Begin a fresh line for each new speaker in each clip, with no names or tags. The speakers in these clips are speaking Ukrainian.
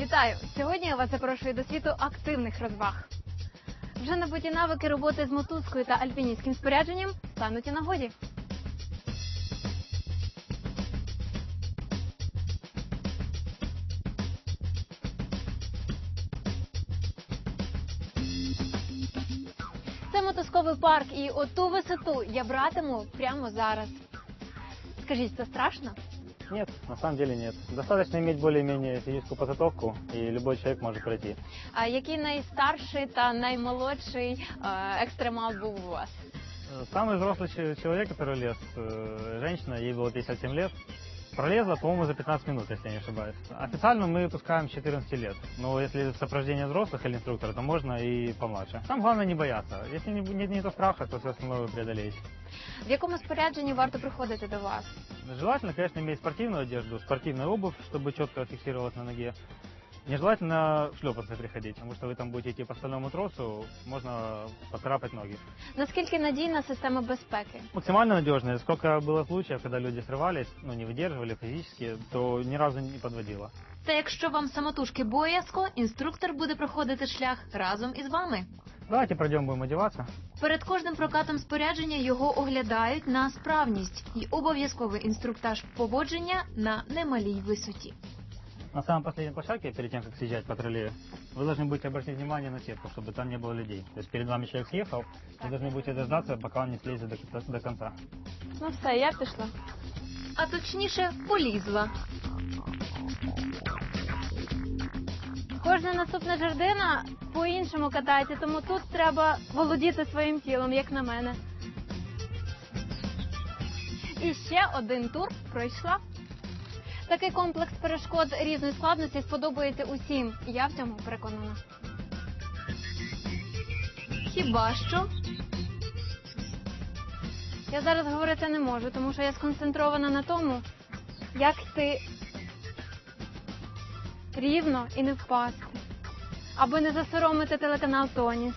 Вітаю! Сьогодні я вас запрошую до світу активних розваг. Вже набуті навики роботи з мотузкою та альпіністським спорядженням стануть у нагоді. Це мотузковий парк, і оту висоту я братиму прямо зараз. Скажіть, це страшно?
Нет, на самом деле нет. Достаточно иметь более-менее физическую подготовку, и любой человек может пройти.
А який найстарший та наймолодший е, екстремал був у вас?
Э, Самый взрослый че- человек, который лез, э, женщина, ей было 57 лет, пролезла, по-моему, за 15 минут, если я не ошибаюсь. Официально мы пускаем с 14 лет, но если сопровождение взрослых или инструктора, то можно и помладше. Там главное не бояться. Если не, нет, нет страха, то все остальное вы преодолеете.
В якому спорядженні варто приходити до вас?
Желательно, конечно, иметь спортивную одежду, спортивную обувь, чтобы четко фиксировалась на ноге. Нежелательно в шлепанцах приходить, потому что вы там будете идти по стальному тросу, можно поцарапать ноги.
Наскільки надійна система безпеки?
Максимально надежные. Сколько было случаев, когда люди срывались, ну, не выдерживали физически, то ни разу не подводило.
Та якщо вам самотужки боязко, інструктор буде проходити шлях разом із вами.
Давайте пройдем, будем одеваться.
Перед кожним прокатом спорядження його оглядають на справність і обов'язковий інструктаж поводження на немалій висоті.
На самом последнем площадке, перед тем, как съезжать по троллею, вы должны будете обратить внимание на сетку, чтобы там не было людей. То есть перед вами человек съехал, вы должны будете дождаться, пока он не слезет до, до конца.
Ну все, я пішла.
А точніше, полізла.
Кожна наступна жердина по-іншому катається, тому тут треба володіти своїм тілом, як на мене. І ще один тур пройшла. Такий комплекс перешкод різної складності сподобається усім. Я в цьому переконана.
Хіба що
Я зараз говорити не можу, тому що я сконцентрована на тому, як йти рівно і не впасти, аби не засоромити телеканал Тоніс.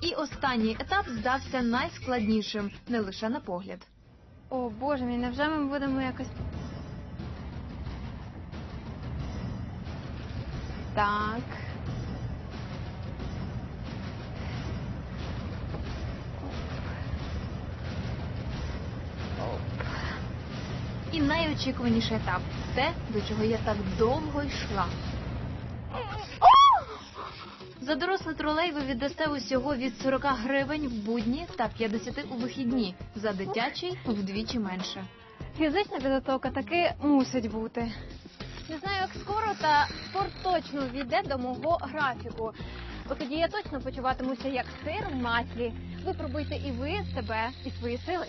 і останній етап здався найскладнішим, не лише на погляд.
О боже мій, невже ми будемо якось. Так.
І найочікуваніший етап те, до чого я так довго йшла. За дорослий тролей ви віддасте усього від 40 гривень в будні та 50 у вихідні. За дитячий вдвічі менше.
Фізична підготовка таки мусить бути. Не знаю, як скоро, та спорт точно війде до мого графіку. Бо тоді я точно почуватимуся як сир в маслі. Випробуйте і ви себе, і свої сили.